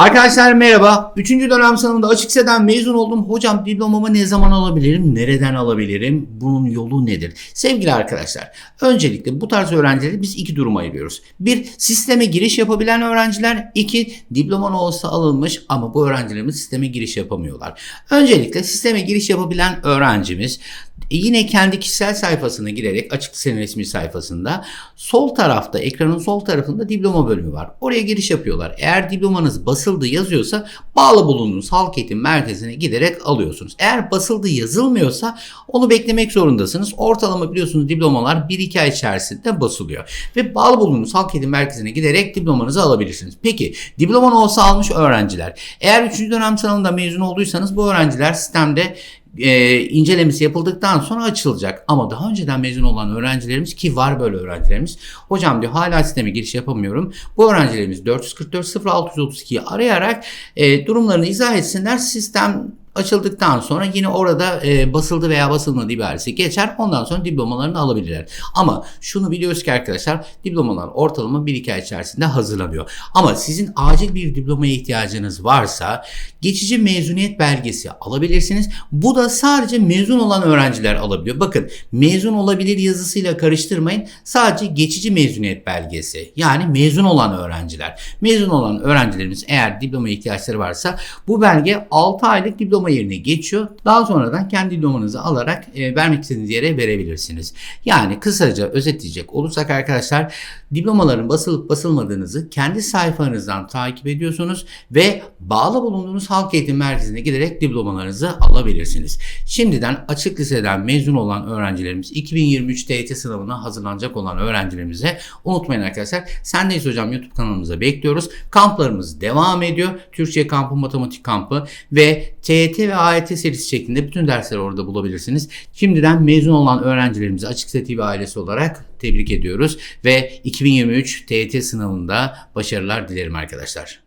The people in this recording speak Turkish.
Arkadaşlar merhaba. Üçüncü dönem sınavında açık liseden mezun oldum. Hocam diplomamı ne zaman alabilirim? Nereden alabilirim? Bunun yolu nedir? Sevgili arkadaşlar, öncelikle bu tarz öğrencileri biz iki duruma ayırıyoruz. Bir, sisteme giriş yapabilen öğrenciler. iki diploma olsa alınmış ama bu öğrencilerimiz sisteme giriş yapamıyorlar. Öncelikle sisteme giriş yapabilen öğrencimiz e, yine kendi kişisel sayfasına girerek açık lisenin resmi sayfasında sol tarafta ekranın sol tarafında diploma bölümü var. Oraya giriş yapıyorlar. Eğer diplomanız basıldı yazıyorsa bağlı bulunduğunuz halk eğitim merkezine giderek alıyorsunuz. Eğer basıldı yazılmıyorsa onu beklemek zorundasınız. Ortalama biliyorsunuz diplomalar 1-2 ay içerisinde basılıyor. Ve bağlı bulunduğunuz halk eğitim merkezine giderek diplomanızı alabilirsiniz. Peki diploma olsa almış öğrenciler. Eğer 3. dönem sınavında mezun olduysanız bu öğrenciler sistemde e, incelemesi yapıldıktan sonra açılacak. Ama daha önceden mezun olan öğrencilerimiz ki var böyle öğrencilerimiz. Hocam diyor hala sisteme giriş yapamıyorum. Bu öğrencilerimiz 444 0632'yi arayarak e, durumlarını izah etsinler. Sistem açıldıktan sonra yine orada e, basıldı veya basılmadı ibaresi geçer. Ondan sonra diplomalarını alabilirler. Ama şunu biliyoruz ki arkadaşlar diplomalar ortalama 1-2 ay içerisinde hazırlanıyor. Ama sizin acil bir diplomaya ihtiyacınız varsa geçici mezuniyet belgesi alabilirsiniz. Bu da sadece mezun olan öğrenciler alabiliyor. Bakın mezun olabilir yazısıyla karıştırmayın. Sadece geçici mezuniyet belgesi. Yani mezun olan öğrenciler. Mezun olan öğrencilerimiz eğer diploma ihtiyaçları varsa bu belge 6 aylık diploma yerine geçiyor. Daha sonradan kendi diplomanızı alarak e, vermek istediğiniz yere verebilirsiniz. Yani kısaca özetleyecek olursak arkadaşlar diplomaların basılıp basılmadığınızı kendi sayfanızdan takip ediyorsunuz ve bağlı bulunduğunuz halk eğitim merkezine giderek diplomalarınızı alabilirsiniz. Şimdiden açık liseden mezun olan öğrencilerimiz 2023 TYT sınavına hazırlanacak olan öğrencilerimize unutmayın arkadaşlar. Sendeyiz hocam YouTube kanalımıza bekliyoruz. Kamplarımız devam ediyor. Türkçe kampı, matematik kampı ve TYT ve AYT serisi şeklinde bütün dersleri orada bulabilirsiniz. Şimdiden mezun olan öğrencilerimizi Açık Lise TV ailesi olarak tebrik ediyoruz ve 2023 TYT sınavında başarılar dilerim arkadaşlar.